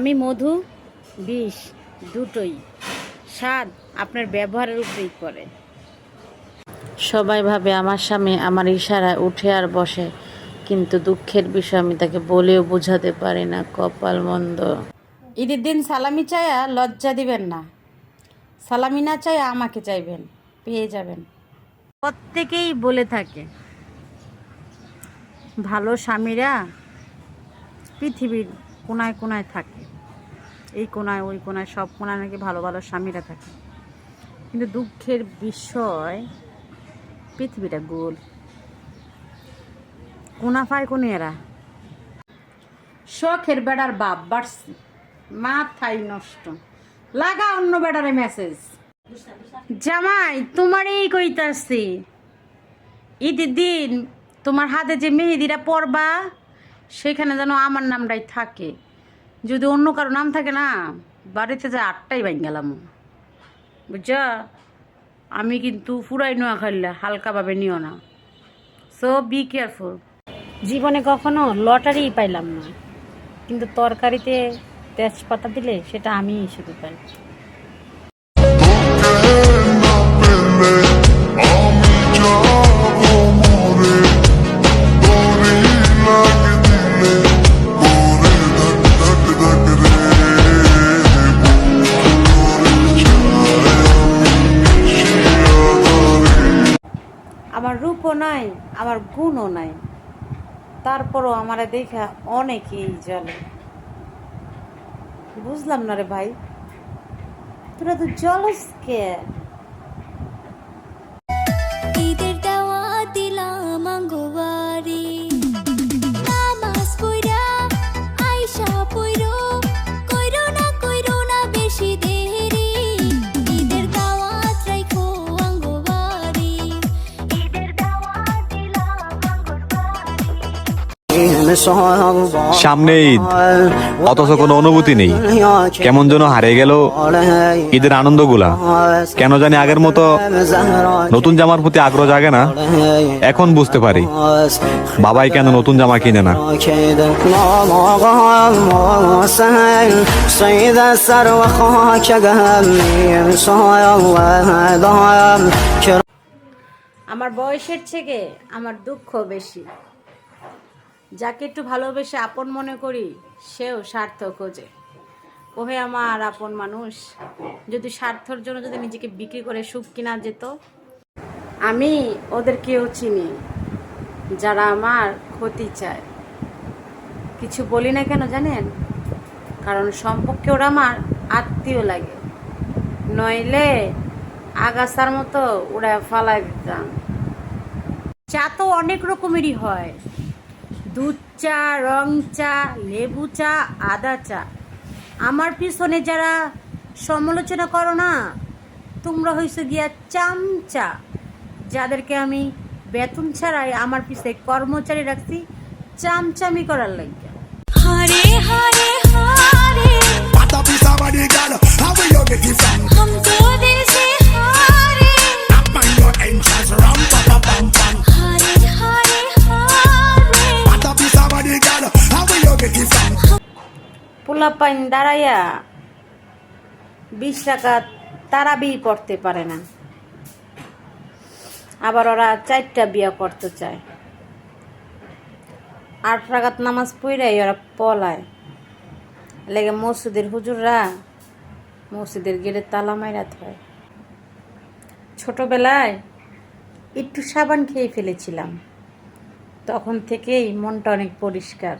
আমি মধু বিষ দুটোই স্বাদ আপনার ব্যবহারের উপরেই করে সবাই ভাবে আমার স্বামী আমার ইশারায় উঠে আর বসে কিন্তু দুঃখের বিষয় আমি তাকে বলেও বোঝাতে পারি না কপাল মন্দ। ঈদের দিন সালামি চায়া লজ্জা দিবেন না। সালামি না চাই আমাকে চাইবেন পেয়ে যাবেন। প্রত্যেকেই বলে থাকে ভালো স্বামীরা পৃথিবীর কোনায় কোনায় থাকে। এই কোনায়, ওই কোনায়, সব কোনায় নাকি ভালো ভালো স্বামীরা থাকে। কিন্তু দুঃখের বিষয়, পৃথিবীটা গোল। কোনা কোন এরা? শখের বেড়ার বাপ, বাড়ছি। মাথাই নষ্ট। লাগা অন্য বেড়ারে মেসেজ জামাই তোমার এই কইতাছি, ঈদের দিন তোমার হাতে যে মেহেদিটা পরবা সেখানে যেন আমার নামটাই থাকে। যদি অন্য কারও নাম থাকে না, বাড়িতে যে আটটাই বাইন গেলাম। বুঝছা? আমি কিন্তু ফুরাই নোয়া খাইলে হালকাভাবে নিও না। সো বি কেয়ারফুল জীবনে কখনো লটারি পাইলাম না। কিন্তু তরকারিতে তেজপাতা দিলে সেটা আমিই শুধু পাই। রূপও নাই, আমার গুণও নাই। তারপরও আমারে দেখা অনেকেই জলে বুঝলাম না রে ভাই, তোরা তো জলস কে? দিলাম আঙ্গবাড়ি নামাজ সামনে ঈদ। অথচ কোনো অনুভূতি নেই। কেমন যেন হারিয়ে গেল ঈদের আনন্দগুলা কেন জানি আগের মতো নতুন জামার প্রতি আগ্রহ জাগে না। এখন বুঝতে পারি। বাবাই কেন নতুন জামা কিনে না? আমার বয়সের থেকে আমার দুঃখ বেশি। যাকে একটু ভালোবেসে আপন মনে করি, সেও স্বার্থ খোঁজে। ওহে আমার আপন মানুষ, যদি স্বার্থর জন্য যদি নিজেকে বিক্রি করে সুখ কিনা যেত, আমি ওদেরকেও চিনি, যারা আমার ক্ষতি চায়। কিছু বলি না কেন জানেন? কারণ সম্পর্কে ওরা আমার আত্মীয় লাগে। নইলে আগাছার মতো ওরা ফালাই দিতাম। চা তো অনেক রকমেরই হয়। দুধ চা রং চা লেবু চা আদা চা। আমার পিছনে যারা সমালোচনা করো না তোমরা হয়েছে গিয়া চামচা। যাদেরকে আমি বেতন ছাড়াই আমার পিছনে কর্মচারী রাখছি চামচামি করার লাগে হারে হারে হারে। পোলা পাইন দাঁড়াইয়া বিশ টাকা তারাবি পড়তে পারে না। আবার ওরা চারটা বিয়া করতে চায়। আট রাগাত নামাজ পড়াই ওরা পলায়। লেগে মসজিদের হুজুররা মসজিদের গেলে তালা মাইরাত হয় ছোটবেলায় একটু সাবান খেয়ে ফেলেছিলাম। তখন থেকেই মনটা অনেক পরিষ্কার।